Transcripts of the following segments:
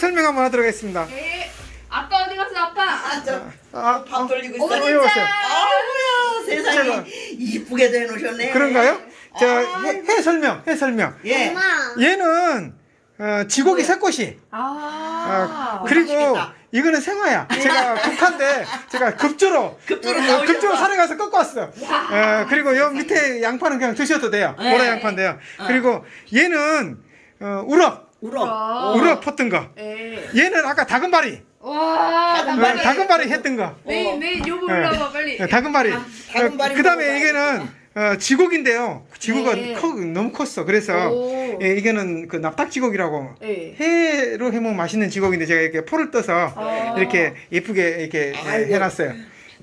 설명 한번 하도록 하겠습니다. 예. 아빠 어디 갔어 아빠? 아, 저, 아, 밥 돌리고 어, 있어요. 여기 오세요. 아우야, 세상에 이쁘게도 해놓으셨네. 그런가요? 자, 아이고. 해, 해 설명, 해 설명. 예. 엄마. 얘는 어, 지고기 새꽃이. 아. 아, 그리고 맛있겠다. 이거는 생화야. 제가 국화인데 제가 급조로 급조로 어, 사오셨어. 급조로 산에 가서 꺾고 왔어. 어, 그리고 요 밑에 양파는 그냥 드셔도 돼요. 네. 보라 양파인데요. 그리고 얘는 어, 우럭, 울어. 어. 우럭 텄던 거. 예. 얘는 아까 다금바리, 와. 다금바리. 어, 다금바리. 다금바리 했던 거. 메인 메인 요거 네. 올라와 빨리. 네, 다금바리. 다금바리 그 다음에 먹어봐야지. 이게는 어, 지곡인데요. 지곡은 네. 커, 너무 컸어. 그래서 오. 예, 이게는 그 납작지곡이라고 예. 회로 해먹으면 맛있는 지곡인데 제가 이렇게 포를 떠서 아. 이렇게 예쁘게 이렇게 예, 아이고. 해놨어요.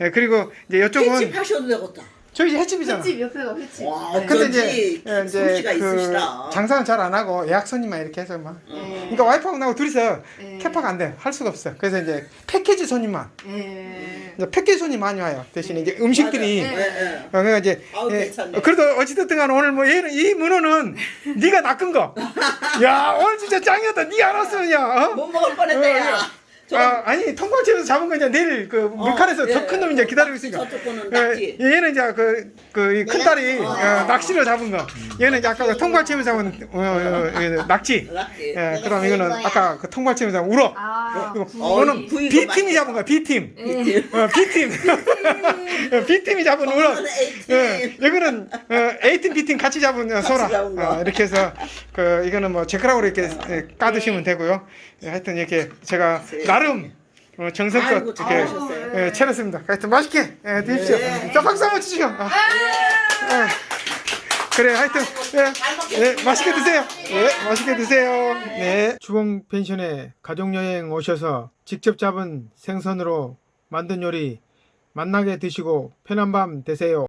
예, 그리고 이제 이쪽은 하셔도 되겠다. 저희 이제 횟집이잖아. 횟집 옆에가 횟집. 와, 근데 이제 예, 이제 솜씨가 그 있으시다. 장사는 잘 안 하고 예약 손님만 이렇게 해서 막. 예. 그러니까 와이프하고 나하고 둘이서 예. 캐파가 안 돼. 할 수가 없어. 그래서 이제 패키지 손님만. 예. 이제 패키지 손님 많이 와요. 대신 이제 음식들이 맞아. 예, 예. 어, 그러니까 이제 아우, 예, 괜찮네. 그래도 어찌됐든 간에 오늘 뭐 얘는 이 문어는 네가 낚은 거. 야 오늘 진짜 짱이었다. 네안 왔으면 야. 어? 못 먹을 뻔했다, 어, 야. 저- 아, 아니 통과치에서 잡은 거 이제 내일 그 물칸에서 예, 더큰 놈이 이제 기다리고 있으니까. 저쪽 거는 낙지. 예, 얘는 이제 그그큰 딸이 어, 낚시로 잡은 거. 얘는 이제 아까 그 통발치면서 잡은 어, 어, 어, 낙지. 낙지. 예, 그럼 이거는 아까 그 통발치면서 잡은 우럭. 아. 그리고 어, 이거는 구이도 B 팀이 맛있겠다. 잡은 거야. B 팀. 이렇게. 어, B 팀. B 팀이 잡은. 저거는 A팀. 예, 이거는 어, A 팀, B 팀 같이 잡은 어, 소라. 잡은 거. 어, 이렇게 해서 그 이거는 뭐 제크락으로 이렇게 예, 까드시면 되고요. 예, 하여튼 이렇게 제가 나름 어, 정성껏 아이고, 이렇게 잘하셨어요. 예, 차렸습니다. 하여튼 맛있게 예, 드십시오. 네. 자 박수 한번 치시죠. 아. 예. 그래 하여튼 예, 예, 맛있게 드세요. 예, 맛있게 드세요. 네. 주봉 펜션에 가족 여행 오셔서 직접 잡은 생선으로 만든 요리 만나게 드시고 편한 밤 되세요.